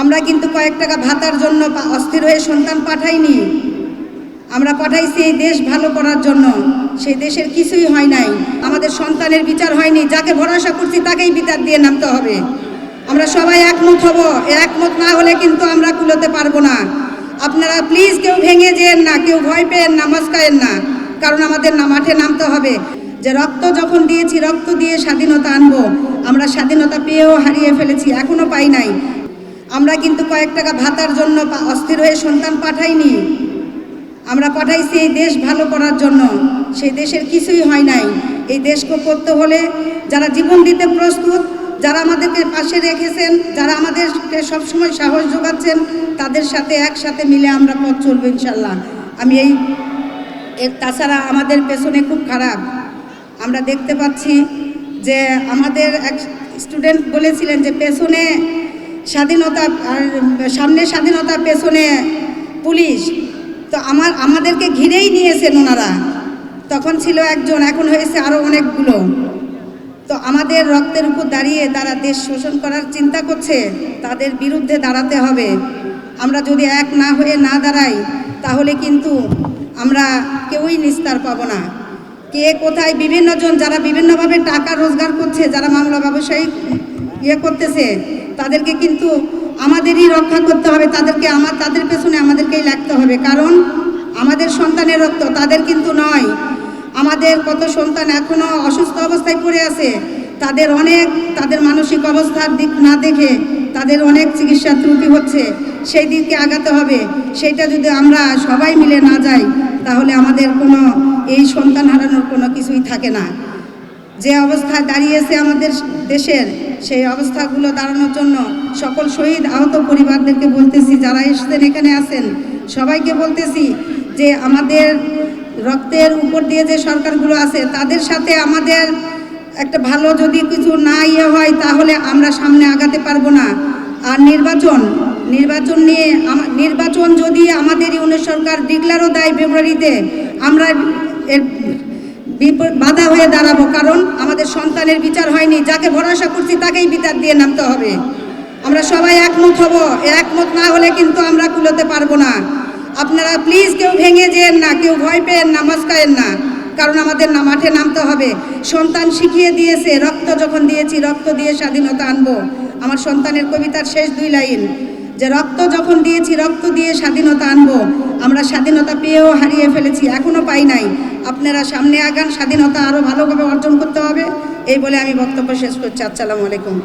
আমরা কিন্তু কয়েক টাকা ভাতার জন্য অস্থির হয়ে সন্তান পাঠাইনি। আমরা পাঠাইছি এই দেশ ভালো করার জন্য। সেই দেশের কিছুই হয় নাই। আমাদের সন্তানের বিচার হয়নি। যাকে ভরসা করছি তাকেই বিচার দিয়ে নামতে হবে। আমরা সবাই একমত হব। একমত না হলে কিন্তু আমরা কুলোতে পারব না। আপনারা প্লিজ কেউ ভেঙে যেন না, কেউ ভয় পেয়েন না মস্কায়েন না। কারণ আমাদের না মাঠে নামতে হবে। যে রক্ত যখন দিয়েছি, রক্ত দিয়ে স্বাধীনতা আনব। আমরা স্বাধীনতা পেয়েও হারিয়ে ফেলেছি এখনও পাই নাই। আমরা কিন্তু কয়েক টাকা ভাতার জন্য অস্থির হয়ে সন্তান পাঠাইনি। আমরা পাঠাইছি এই দেশ ভালো করার জন্য। সেই দেশের কিছুই হয় নাই। এই দেশকে করতে হলে যারা জীবন দিতে প্রস্তুত, যারা আমাদেরকে পাশে রেখেছেন, যারা আমাদেরকে সবসময় সাহস যোগাচ্ছেন, তাদের সাথে একসাথে মিলে আমরা পথ চলবো ইনশাল্লাহ আমি এই তাছাড়া আমাদের পেছনে খুব খারাপ। আমরা দেখতে পাচ্ছি যে আমাদের এক স্টুডেন্ট বলেছিলেন যে পেছনে স্বাধীনতা আর সামনে স্বাধীনতা পেছনে পুলিশ, তো আমার, আমাদেরকে ঘিরেই নিয়েছেন ওনারা। তখন ছিল একজন, এখন হয়েছে আরও অনেকগুলো। তো আমাদের রক্তের উপর দাঁড়িয়ে তারা দেশ শোষণ করার চিন্তা করছে, তাদের বিরুদ্ধে দাঁড়াতে হবে। আমরা যদি এক না হয়ে না দাঁড়াই, তাহলে কিন্তু আমরা কেউই নিস্তার পাবো না। কে কোথায় বিভিন্নজন যারা বিভিন্নভাবে টাকা রোজগার করছে, যারা মামলা ব্যবসায়ী ইয়ে করতেছে, তাদেরকে কিন্তু আমাদেরই রক্ষা করতে হবে, তাদেরকে আমার, তাদের পেছনে আমাদেরকেই লাগতে হবে। কারণ আমাদের সন্তানের রক্ত, তাদের কিন্তু নয়। আমাদের কত সন্তান এখনও অসুস্থ অবস্থায় পড়ে আছে, তাদের অনেক, তাদের মানসিক অবস্থার দিক না দেখে তাদের অনেক চিকিৎসা ত্রুটি হচ্ছে, সেই দিকে আগাতে হবে। সেইটা যদি আমরা সবাই মিলে না যাই, তাহলে আমাদের কোনো, এই সন্তান হারানোর কোনো কিছুই থাকে না। যে অবস্থায় দাঁড়িয়েছে আমাদের দেশের সেই অবস্থাগুলো দাঁড়ানোর জন্য সকল শহীদ আহত পরিবারদেরকে বলতেছি, যারা এসেছেন, এখানে আছেন, সবাইকে বলতেছি যে আমাদের রক্তের উপর দিয়ে যে সরকারগুলো আছে, তাদের সাথে আমাদের একটা ভালো যদি কিছু না ইয়ে হয়, তাহলে আমরা সামনে আগাতে পারব না। আর নির্বাচন নির্বাচন নিয়ে নির্বাচন যদি আমাদের ইউনিট সরকার ডিক্লারও দেয় ফেব্রুয়ারিতে, আমরা এর বাধা হয়ে দাঁড়াবো, কারণ আমাদের সন্তানের বিচার হয়নি। যাকে ভরসা করছি তাকেই বিচার দিয়ে নামতে হবে। আমরা সবাই একমত হব। একমত না হলে কিন্তু আমরা কুলোতে পারব না। আপনারা প্লিজ কেউ ভেঙে যেন না, কেউ ভয় পেয়েন না মস্কায়েন না, কারণ আমাদের না মাঠে নামতে হবে। সন্তান শিখিয়ে দিয়েছে, রক্ত যখন দিয়েছি, রক্ত দিয়ে স্বাধীনতা আনব। আমার সন্তানের কবিতার শেষ দুই লাইন যে রক্ত যখন দিয়েছি, রক্ত দিয়ে স্বাধীনতা আনব। আমরা স্বাধীনতা পেয়েও হারিয়ে ফেলেছি এখনও পাই নাই। আপনারা সামনে আগান, স্বাধীনতা আরও ভালোভাবে অর্জন করতে হবে। এই বলে আমি বক্তব্য শেষ করছি। আসসালামু আলাইকুম।